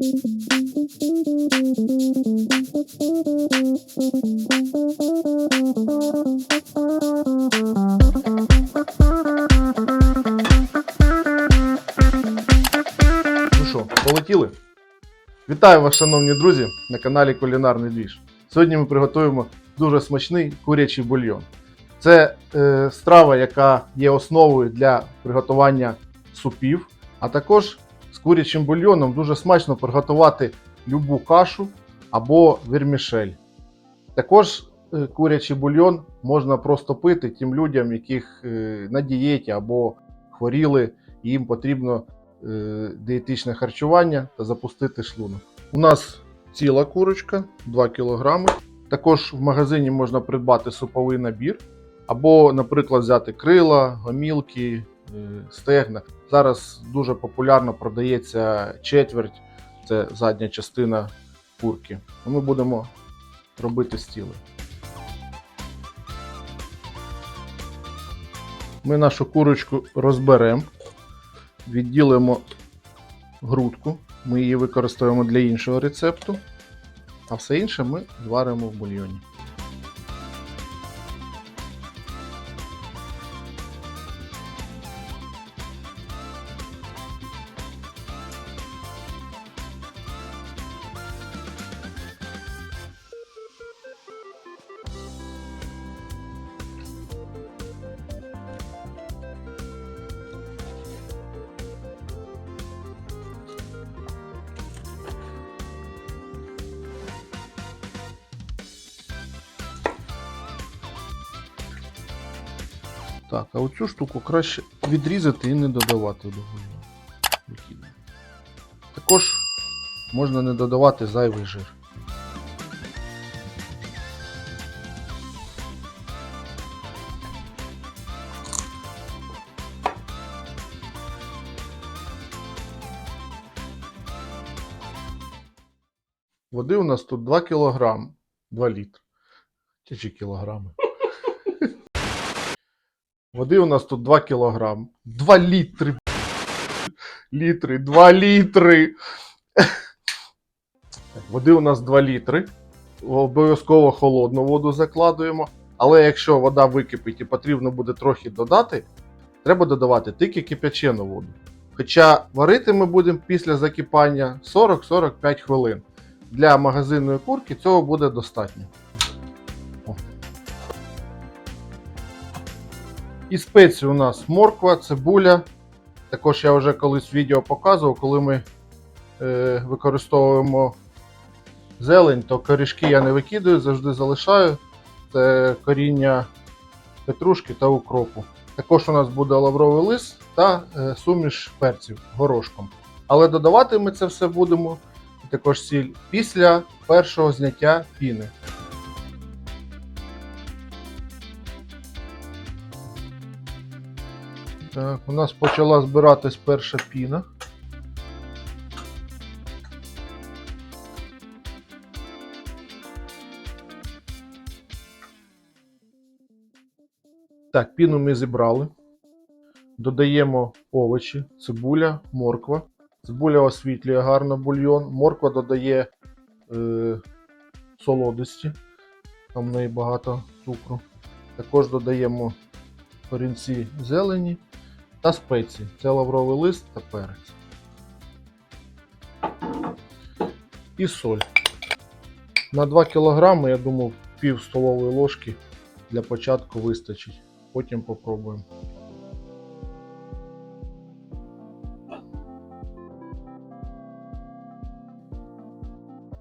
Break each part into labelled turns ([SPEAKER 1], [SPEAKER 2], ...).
[SPEAKER 1] Ну що, полетіли? Вітаю вас, шановні друзі, на каналі Кулінарний Двіж. Сьогодні ми приготуємо дуже смачний курячий бульйон. Це е, страва, яка є основою для приготування супів, а також з курячим бульйоном дуже смачно приготувати любу кашу або вермішель. Також е, курячий бульйон можна просто пити тим людям, яких е, на дієті або хворіли, і їм потрібно е, дієтичне харчування та запустити шлунок. У нас ціла курочка 2 кг. Також в магазині можна придбати суповий набір, або, наприклад, взяти крила, гомілки, стегна. Зараз дуже популярно продається четверть, це задня частина курки. Ми будемо робити стіли. Ми нашу курочку розберемо, відділимо грудку. Ми її використовуємо для іншого рецепту, а все інше ми зваримо в бульйоні. Так, а оцю штуку краще відрізати і не додавати до бульйону. Також можна не додавати зайвий жир. Води у нас тут 2 кг, 2 літри. Чи кілограми. Води у нас тут 2 кг. 2 літри. Літри, 2 літри. Води у нас 2 літри. Обов'язково холодну воду закладуємо. Але якщо вода википить і потрібно буде трохи додати, треба додавати тільки кип'ячену воду. Хоча варити ми будемо після закипання 40-45 хвилин. Для магазинної курки цього буде достатньо. І спеції у нас морква, цибуля. Також я вже колись відео показував, коли ми е, використовуємо зелень, то корішки я не викидаю, завжди залишаю. Це коріння петрушки та укропу. Також у нас буде лавровий лист та е, суміш перців горошком. Але додавати ми це все будемо, і також сіль, після першого зняття піни. Так, у нас почала збиратись перша піна. Так, піну ми зібрали. Додаємо овочі, цибуля, морква. Цибуля освітлює гарно бульйон. Морква додає е, солодості. Там в неї багато цукру. Також додаємо корінці зелені та спеції. Це лавровий лист та перець. І соль. На 2 кг, я думаю, пів столової ложки для початку вистачить. Потім попробуємо.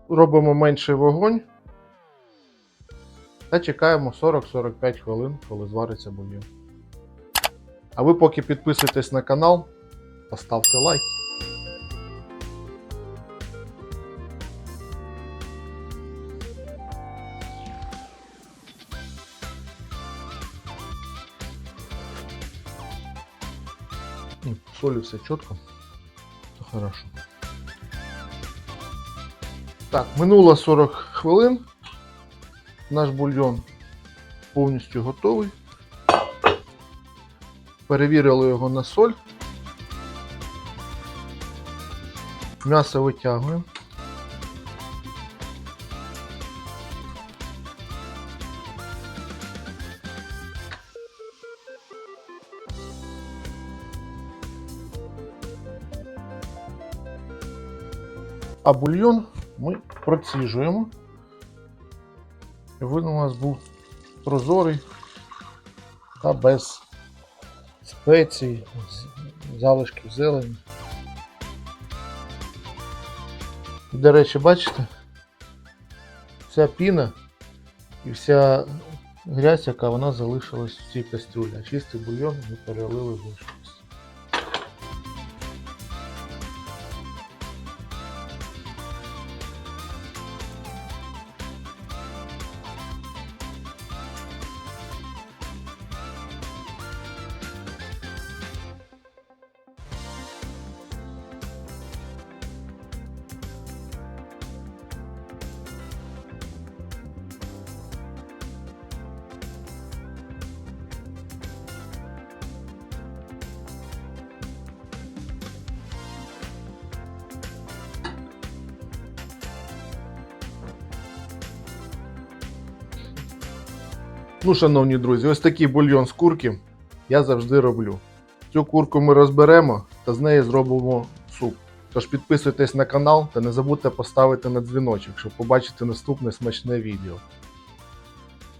[SPEAKER 1] Робимо менший вогонь та чекаємо 40-45 хвилин, коли звариться бульйон. А ви поки підписуйтесь на канал, поставте лайк. Солі все чітко. Це хорошо. Так, минуло 40 хвилин. Наш бульйон повністю готовий. Перевірили його на соль. М'ясо витягуємо. А бульйон ми проціжуємо. Він у нас був прозорий та без спецій, залишків зелені. І, До речі, бачите, вся піна і вся грязь, яка вона залишилась в цій кастрюлі, чистий бульйон ми перелили в Ну, шановні друзі, ось такий бульйон з курки я завжди роблю. Цю курку ми розберемо та з неї зробимо суп. Тож підписуйтесь на канал та не забудьте поставити на дзвіночок, щоб побачити наступне смачне відео.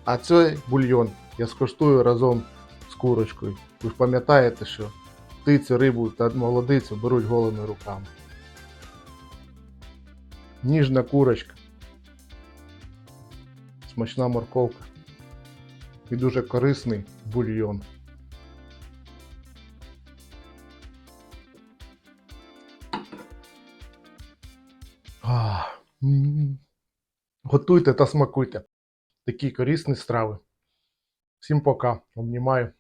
[SPEAKER 1] А цей бульйон я скоштую разом з курочкою. Ви ж пам'ятаєте, що птицю, рибу та молодицю беруть голими руками. Ніжна курочка. Смачна морковка і дуже корисний бульйон. М. Готуйте та смакуйте. Такі корисні страви. Всім пока. Обнімаю.